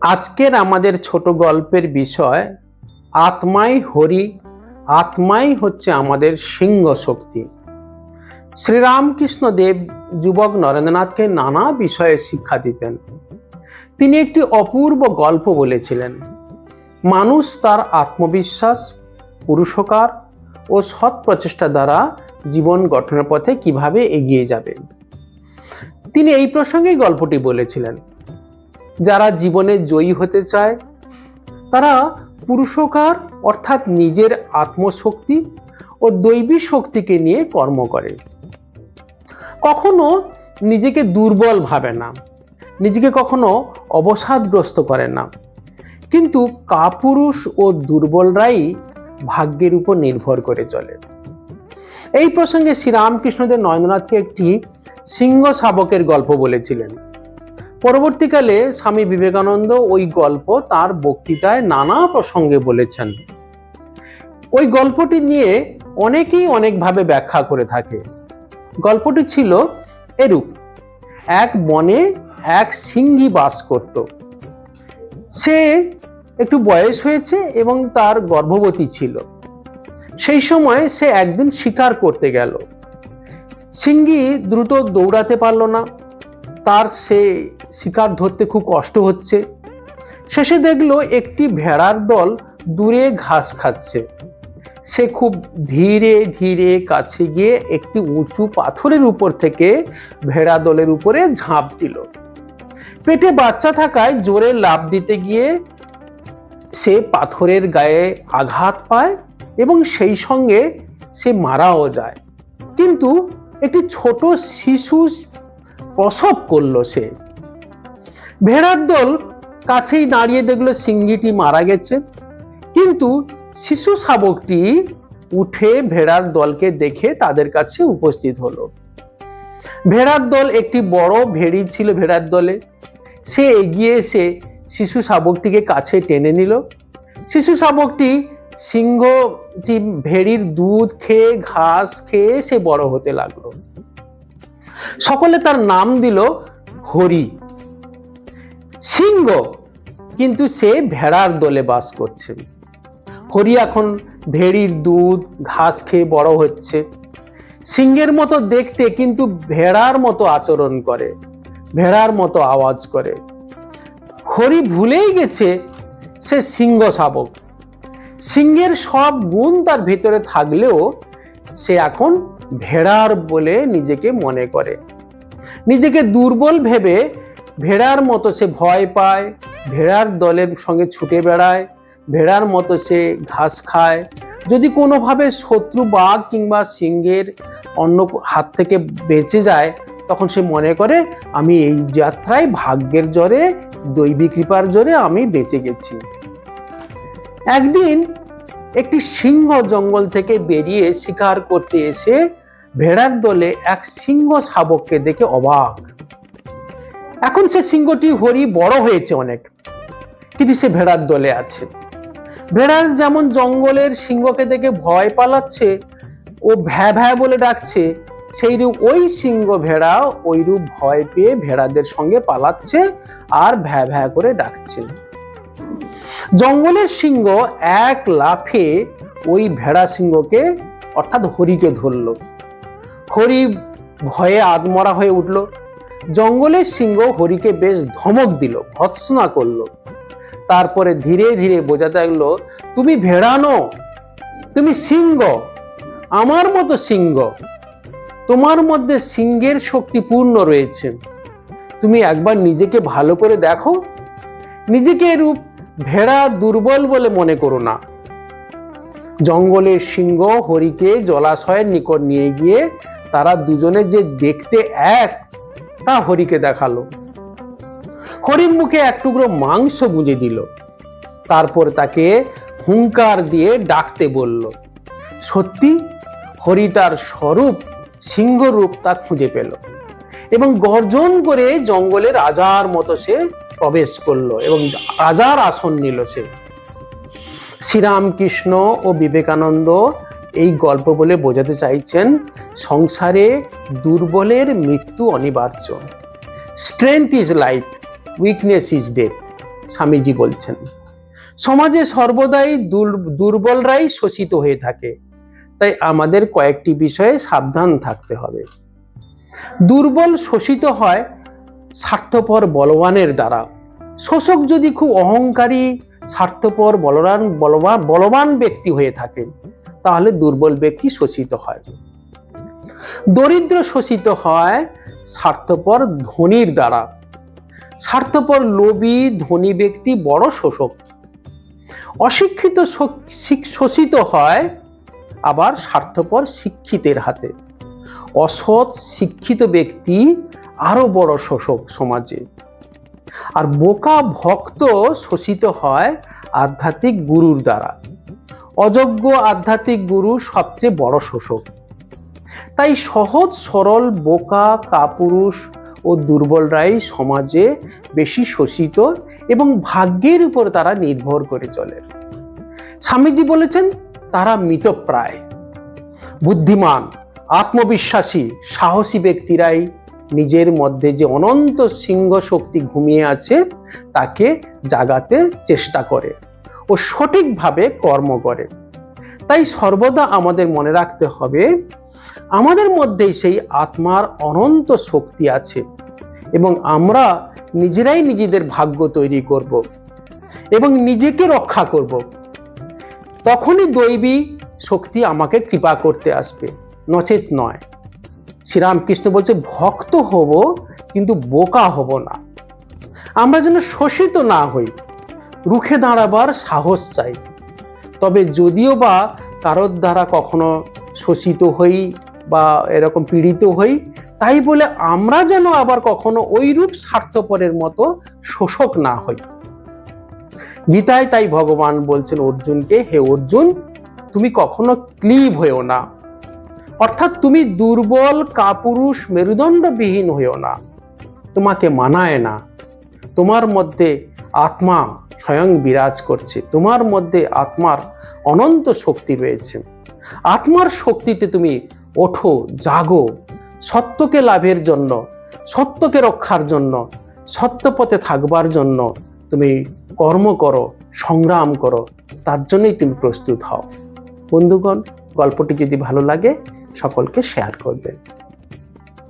আজকের আমাদের ছোট গল্পের বিষয়, আত্মাই হরি, আত্মাই হচ্ছে আমাদের সিংহ শক্তি। শ্রীরামকৃষ্ণ দেব যুবক নরেন্দ্রনাথকে নানা বিষয়ে শিক্ষা দিতেন। তিনি একটি অপূর্ব গল্প বলেছিলেন। মানুষ তার আত্মবিশ্বাস, পুরুষকার ও সৎ প্রচেষ্টা দ্বারা জীবন গঠনের পথে কীভাবে এগিয়ে যাবে? তিনি এই প্রসঙ্গেই গল্পটি বলেছিলেন। যারা জীবনে জয়ী হতে চায়, তারা পুরুষকার অর্থাৎ নিজের আত্মশক্তি ও দৈবী শক্তিকে নিয়ে কর্ম করে। কখনো নিজেকে দুর্বল ভাবে না, নিজেকে কখনো অবসাদগ্রস্ত করে না। কিন্তু কাপুরুষ ও দুর্বলরাই ভাগ্যের উপর নির্ভর করে চলে। এই প্রসঙ্গে শ্রীরামকৃষ্ণদেব নরেন্দ্রনাথকে একটি সিংহ শাবকের গল্প বলেছিলেন। পরবর্তীকালে স্বামী বিবেকানন্দ ওই গল্প তার বক্তৃতায় নানা প্রসঙ্গে বলেছেন। ওই গল্পটি নিয়ে অনেকেই অনেকভাবে ব্যাখ্যা করে থাকে। গল্পটি ছিল এরূপ, এক বনে এক সিংহী বাস করত। সে একটু বয়স হয়েছে এবং তার গর্ভবতী ছিল। সেই সময় সে একদিন শিকার করতে গেল। সিংহী দ্রুত দৌড়াতে পারল না। তার সে শিকার ধরতে খুব কষ্ট হচ্ছে। শেষে দেখল একটি ভেড়ার দল দূরে ঘাস খাচ্ছে। সে খুব ধীরে ধীরে কাছে গিয়ে একটি উঁচু পাথরের উপর থেকে ভেড়া দলের উপরে ঝাঁপ দিল। পেটে বাচ্চা থাকায় জোরে লাভ দিতে গিয়ে সে পাথরের গায়ে আঘাত পায় এবং সেই সঙ্গে সে মারাও যায়। কিন্তু একটি ছোট শিশু প্রসব করল সে। ভেড়ার দল কাছেই দাঁড়িয়ে দেখল সিংহীটি মারা গেছে। কিন্তু শিশু শাবকটি উঠে ভেড়ার দলকে দেখে তাদের কাছে উপস্থিত হলো। ভেড়ার দল একটি বড় ভেড়ি ছিল ভেড়ার দলে। সে এগিয়ে এসে শিশু শাবকটিকে কাছে টেনে নিল। শিশু শাবকটি সিংহটি ভেড়ির দুধ খেয়ে, ঘাস খেয়ে সে বড় হতে লাগল। সকলে তার নাম দিল হরি। সিংহ, কিন্তু সে ভেড়ার দলে বাস করছে। হরি এখন ভেড়ির দুধ, ঘাস খেয়ে বড় হচ্ছে। সিংহের মতো দেখতে কিন্তু ভেড়ার মতো আচরণ করে, ভেড়ার মতো আওয়াজ করে। হরি ভুলেই গেছে, সে সিংহ শাবক। সিংহের সব গুণ তার ভেতরে থাকলেও সে এখন ভেড়ার বলে নিজেকে মনে করে। নিজেকে দুর্বল ভেবে ভেড়ার মতো সে ভয় পায়, ভেড়ার দলের সঙ্গে ছুটে বেড়ায়, ভেড়ার মতো সে ঘাস খায়। যদি কোনোভাবে শত্রু বাঘ কিংবা সিংহের অন্য হাত থেকে বেঁচে যায়, তখন সে মনে করে, আমি এই যাত্রায় ভাগ্যের জোরে, দৈবী কৃপার জোরে আমি বেঁচে গেছি। একদিন একটি সিংহ জঙ্গল থেকে বেরিয়ে শিকার করতে এসে ভেড়ার দলে এক সিংহ শাবককে দেখে অবাক। এখন সে সিংহটি হরি বড় হয়েছে অনেক, কিন্তু সে ভেড়ার দলে আছে। ভেড়ার যেমন জঙ্গলের সিংহকে দেখে ভয় পালাচ্ছে ও ভ্যা ভ্যা বলে ডাকছে সেইরূপ ওই সিংহ ভেড়া ওইরূপ ভয় পেয়ে ভেড়াদের সঙ্গে পালাচ্ছে আর ভ্যা ভ্যা করে ডাকছে। জঙ্গলের সিংহ এক লাফে ওই ভেড়া সিংহকে, অর্থাৎ হরিকে ধরল। হরি ভয়ে আদমরা হয়ে উঠল। জঙ্গলের সিংহ হরিকে বেশ ধমক দিল, ভৎসনা করল। তারপরে ধীরে ধীরে বোঝাতে লাগল তুমি ভেড়ানো তুমি সিংহ, আমার মতো সিংহ। তোমার মধ্যে সিংহের শক্তি পূর্ণ রয়েছে। তুমি একবার নিজেকে ভালো করে দেখো নিজেকে এরূপ ভেড়া দুর্বল বলে মনে করো না। জঙ্গলের সিংহ হরিকে জলাশয়ের নিকট নিয়ে গিয়ে তারা দুজনে যে দেখতে এক, তা হরিকে দেখাল। হরির মুখে এক টুকরো মাংস গুঁজে দিল। তারপর তাকে হুঙ্কার দিয়ে ডাকতে বলল, সত্যি? হরি তার স্বরূপ সিংহরূপ তা খুঁজে পেল এবং গর্জন করে জঙ্গলে রাজার মতো সে প্রবেশ করল এবং রাজার আসন নিল সে। শ্রীরামকৃষ্ণ ও বিবেকানন্দ এই গল্প বলে বোঝাতে চাইছেন, সংসারে দুর্বলের মৃত্যু অনিবার্য। Strength is life weakness is death Swamiji বলছেন। সমাজে সর্বদাই দুর্বলরাই শোষিত হয়ে থাকে, তাই আমাদের কয়েকটি বিষয়ে সাবধান থাকতে হবে। দুর্বল শোষিত হয় স্বার্থপর বলবানের দ্বারা। শোষক যদি খুব অহংকারী, স্বার্থপর বলবান বলবান বলবান ব্যক্তি হয়ে থাকে, তাহলে দুর্বল ব্যক্তি শোষিত হয়। দরিদ্র শোষিত হয় স্বার্থপর ধনীর দ্বারা। স্বার্থপর লোভী, ধনী ব্যক্তি বড় শোষক। অশিক্ষিত শোক- শোষিত হয় আবার স্বার্থপর শিক্ষিতের হাতে। অসৎ, শিক্ষিত ব্যক্তি আরও বড় শোষক সমাজে। আর বোকা ভক্ত শোষিত হয় আধ্যাত্মিক গুরুর দ্বারা। অযোগ্য আধ্যাত্মিক গুরু সবচেয়ে বড় শোষক। তাই সহজ, সরল, বোকা, কাপুরুষ ও দুর্বলরাই সমাজে বেশি শোষিত এবং ভাগ্যের উপর তারা নির্ভর করে চলে। স্বামীজি বলেছেন, তারা মৃতপ্রায়। বুদ্ধিমান, আত্মবিশ্বাসী, সাহসী ব্যক্তিরাই নিজের মধ্যে যে অনন্ত সিংহ শক্তি ঘুমিয়ে আছে, তাকে জাগাতে চেষ্টা করে ও সঠিকভাবে কর্ম করে। তাই সর্বদা আমাদের মনে রাখতে হবে, আমাদের মধ্যেই সেই আত্মার অনন্ত শক্তি আছে এবং আমরা নিজেরাই নিজেদের ভাগ্য তৈরি করব এবং নিজেকে রক্ষা করব। তখনই দৈবী শক্তি আমাকে কৃপা করতে আসবে, নচেত নয়। শ্রীরামকৃষ্ণ বলছে, ভক্ত হব, কিন্তু বোকা হব না। আমরা যেন শোষিত না হই, রুখে দাঁড়াবার সাহস চাই। তবে যদিও বা কারোর দ্বারা কখনো শোষিত হই বা এরকম পীড়িত হই, তাই বলে আমরা যেন আবার কখনো ওইরূপ স্বার্থপরের মতো শোষক না হই। গীতায় তাই ভগবান বলছেন, অর্জুনকে, হে অর্জুন, তুমি কখনো ক্লিব হয়েও না। অর্থাৎ তুমি দুর্বল, কাপুরুষ, মেরুদণ্ডবিহীন হয়েও না। তোমাকে মানায় না। তোমার মধ্যে আত্মা স্বয়ং বিরাজ করছে। তোমার মধ্যে আত্মার অনন্ত শক্তি রয়েছে। আত্মার শক্তিতে তুমি ওঠো, জাগো। সত্যকে লাভের জন্য, সত্যকে রক্ষার জন্য সত্য পথে থাকবার জন্য তুমি কর্ম করো, সংগ্রাম করো। তার জন্যই তুমি প্রস্তুত হও। বন্ধুগণ, গল্পটি যদি ভালো লাগে সকলকে শেয়ার করবেন।